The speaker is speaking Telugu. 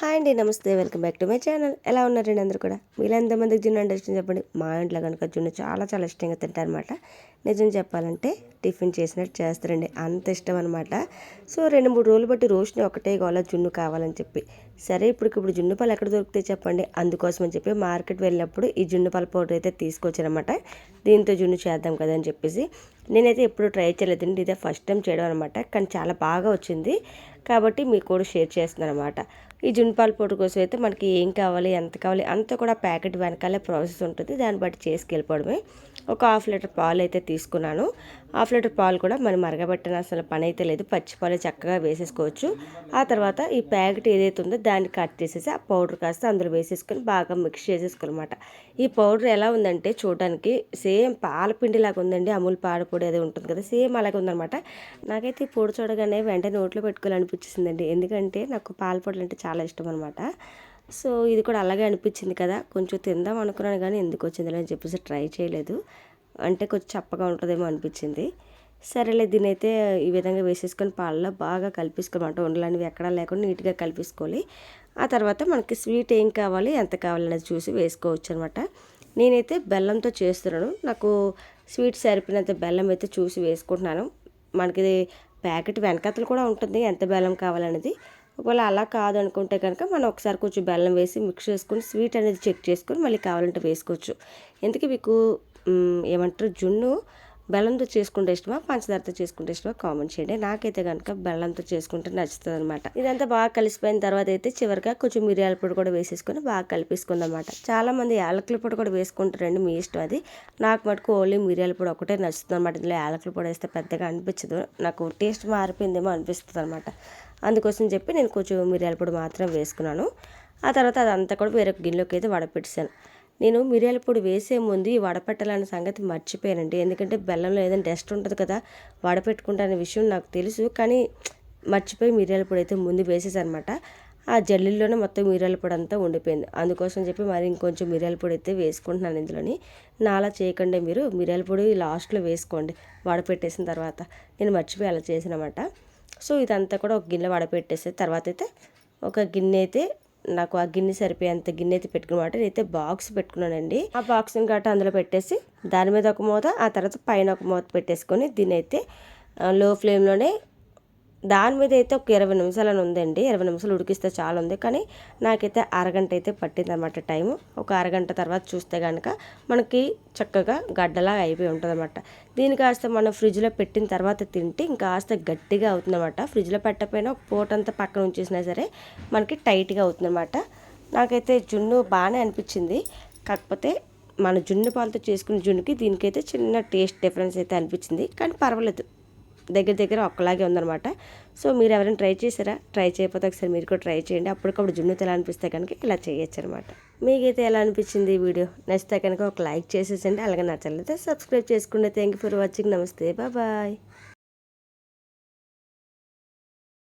హాయ్ అండి నమస్తే. Welcome back to my channel. ఎలా ఉన్నారండి అందరూ కూడా? మీలో ఎంతమందికి జున్ను అంటే ఇష్టం చెప్పండి. మా ఇంట్లో కనుక జున్ను చాలా చాలా ఇష్టంగా తింటారనమాట నిజం చెప్పాలంటే టిఫిన్ చేసినట్టు చేస్తారండి. అంత ఇష్టం అనమాట సో రెండు మూడు రోజులు బట్టి రోషిని ఒకటే గోళ జున్ను కావాలని చెప్పి. సరే ఇప్పటికిప్పుడు జున్ను పాలు ఎక్కడ దొరుకుతాయి చెప్పండి. అందుకోసం అని చెప్పి మార్కెట్ వెళ్ళినప్పుడు ఈ జున్ను పాల పౌడర్ అయితే తీసుకొచ్చారనమాట దీంతో జున్ను చేద్దాం కదా అని చెప్పేసి. నేనైతే ఎప్పుడు ట్రై చేయలేదండి. ఇదే ఫస్ట్ టైం చేయడం అనమాట కానీ చాలా బాగా వచ్చింది. కాబట్టి మీకు కూడా షేర్ చేస్తున్నాను అనమాట ఈ జున్పాల పౌడర్ కోసం అయితే మనకి ఏం కావాలి ఎంత కావాలి అంతా కూడా ప్యాకెట్ వెనకాలే ప్రాసెస్ ఉంటుంది. దాన్ని బట్టి చేసుకెళ్ళిపోవడమే. ఒక హాఫ్ లీటర్ పాలు అయితే తీసుకున్నాను. హాఫ్ లీటర్ పాలు కూడా మనం మరగబెట్టిన అసలు పని అయితే లేదు. పచ్చిపాలు చక్కగా వేసేసుకోవచ్చు. ఆ తర్వాత ఈ ప్యాకెట్ ఏదైతే ఉందో దాన్ని కట్ చేసేసి ఆ పౌడర్ కాస్త అందులో వేసేసుకొని బాగా మిక్స్ చేసేసుకోనమాట ఈ పౌడర్ ఎలా ఉందంటే చూడడానికి సేమ్ పాలపిండిలాగా లాగా ఉందండి. అమూల్ పాడపొడి అది ఉంటుంది కదా సేమ్ అలాగే ఉందనమాట నాకైతే ఈ పొడి చూడగానే వెంటనే నోట్లో పెట్టుకోవాలనిపించిందండి ఎందుకంటే నాకు పాలపొడులు అంటే చాలా ఇష్టం అనమాట సో ఇది కూడా అలాగే అనిపించింది కదా. కొంచెం తిందాం అనుకున్నాను కానీ ఎందుకు వచ్చింది అని చెప్పేసి ట్రై చేయలేదు. అంటే కొంచెం చప్పగా ఉంటుందేమో అనిపించింది. సరేలే దీని అయితే ఈ విధంగా వేసేసుకొని పాలలో బాగా కలిపేసుకోమాట ఉండలేనివి ఎక్కడా లేకుండా నీట్గా కలిపేసుకోవాలి. ఆ తర్వాత మనకి స్వీట్ ఏం కావాలి ఎంత కావాలనేది చూసి వేసుకోవచ్చు అనమాట నేనైతే బెల్లంతో చేస్తున్నాను. నాకు స్వీట్ సరిపోయినంత బెల్లం అయితే చూసి వేసుకుంటున్నాను. మనకి ప్యాకెట్ వెనకతలు కూడా ఉంటుంది. ఎంత బెల్లం కావాలనేది. ఒకవేళ అలా కాదనుకుంటే కనుక మనం ఒకసారి కొంచెం బెల్లం వేసి మిక్స్ చేసుకొని స్వీట్ అనేది చెక్ చేసుకొని మళ్ళీ కావాలంటే వేసుకోవచ్చు. ఎందుకు మీకు ఏమంటారు జున్ను బెల్లంతో చేసుకుంటే ఇష్టమా పంచదారతో చేసుకుంటే ఇష్టమా కామెంట్ చేయండి. నాకైతే కనుక బెల్లంతో చేసుకుంటే నచ్చుతుంది అనమాట ఇదంతా బాగా కలిసిపోయిన తర్వాత అయితే చివరిగా కొంచెం మిరియాల పొడి కూడా వేసేసుకొని బాగా కలిపేసుకుంది అనమాట చాలా మంది యాలకుల పొడి కూడా వేసుకుంటారండి మీ ఇష్టం అది. నాకు మటుకు ఓన్లీ మిరియాల పొడి ఒకటే నచ్చుతుంది అనమాట ఇందులో యాలకుల పొడి వేస్తే పెద్దగా అనిపించదు. నాకు టేస్ట్ మారిపోయిందేమో అనిపిస్తుంది అనమాట అందుకోసం చెప్పి నేను కొంచెం మిరియాల పొడి మాత్రం వేసుకున్నాను. ఆ తర్వాత అదంతా కూడా వేరొక గిన్నెలోకి అయితే వడపెట్టాను నేను మిరియాల పొడి వేసే ముందు ఈ వడపెట్టాలన్న సంగతి మర్చిపోయానండి. ఎందుకంటే బెల్లంలో ఏదైనా డస్ట్ ఉంటుంది కదా వడపెట్టుకుంటానే విషయం నాకు తెలుసు. కానీ మర్చిపోయి మిరియాల పొడి అయితే ముందు వేసేసనమాట. ఆ జల్లీల్లోనే మొత్తం మిరియాల పొడి అంతా ఉండిపోయింది. అందుకోసం చెప్పి మరి ఇంకొంచెం మిరియాల పొడి అయితే వేసుకుంటున్నాను ఇందులోని. నాలా చేయకుండా మీరు. మిరియాల పొడి లాస్ట్లో వేసుకోండి వడపెట్టేసిన తర్వాత. నేను మర్చిపోయి అలా చేసినమాట సో ఇదంతా కూడా ఒక గిన్నె వడపెట్టేసి తర్వాత అయితే ఒక గిన్నె అయితే నాకు ఆ గిన్నె సరిపోయేంత గిన్నె అయితే పెట్టుకున్నమాట నేనైతే బాక్స్ పెట్టుకున్నానండి. ఆ బాక్స్ని గట్ట అందులో పెట్టేసి దాని మీద ఒక మూత ఆ తర్వాత పైన ఒక మూత పెట్టేసుకొని దీని అయితే లో ఫ్లేమ్లోనే దాని మీద అయితే ఒక ఇరవై నిమిషాలని ఉందండి. ఇరవై నిమిషాలు ఉడికిస్తే చాలా ఉంది కానీ నాకైతే అరగంట అయితే పట్టింది అనమాట టైము. ఒక అరగంట తర్వాత చూస్తే కనుక మనకి చక్కగా గడ్డలా అయిపోయి ఉంటుంది అనమాట దీని కాస్త మనం ఫ్రిడ్జ్లో పెట్టిన తర్వాత తింటే ఇంకా కాస్త గట్టిగా అవుతుందన్నమాట. ఫ్రిడ్జ్లో పెట్టకపోయినా ఒక పూట అంతా పక్కన ఉంచేసినా సరే మనకి టైట్గా అవుతుందన్నమాట. నాకైతే జున్ను బాగానే అనిపించింది. కాకపోతే మన జున్ను పాలతో చేసుకున్న జున్నుకి దీనికైతే చిన్న టేస్ట్ డిఫరెన్స్ అయితే అనిపించింది. కానీ పర్వాలేదు. దగ్గర దగ్గర ఒక్కలాగే ఉందనమాట సో మీరు ఎవరైనా ట్రై చేశారా? ట్రై చేయకపోతే ఒకసారి మీరు కూడా ట్రై చేయండి. అప్పటికప్పుడు జున్నుతో ఎలా అనిపిస్తే కనుక ఇలా చేయొచ్చు అనమాట మీకైతే ఎలా అనిపించింది ఈ వీడియో? నచ్చితే కనుక ఒక లైక్ చేసేసండి. అలాగే నచ్చలేదు సబ్స్క్రైబ్ చేసుకుంటే థ్యాంక్ యూ ఫర్ వాచింగ్. నమస్తే. బాయ్.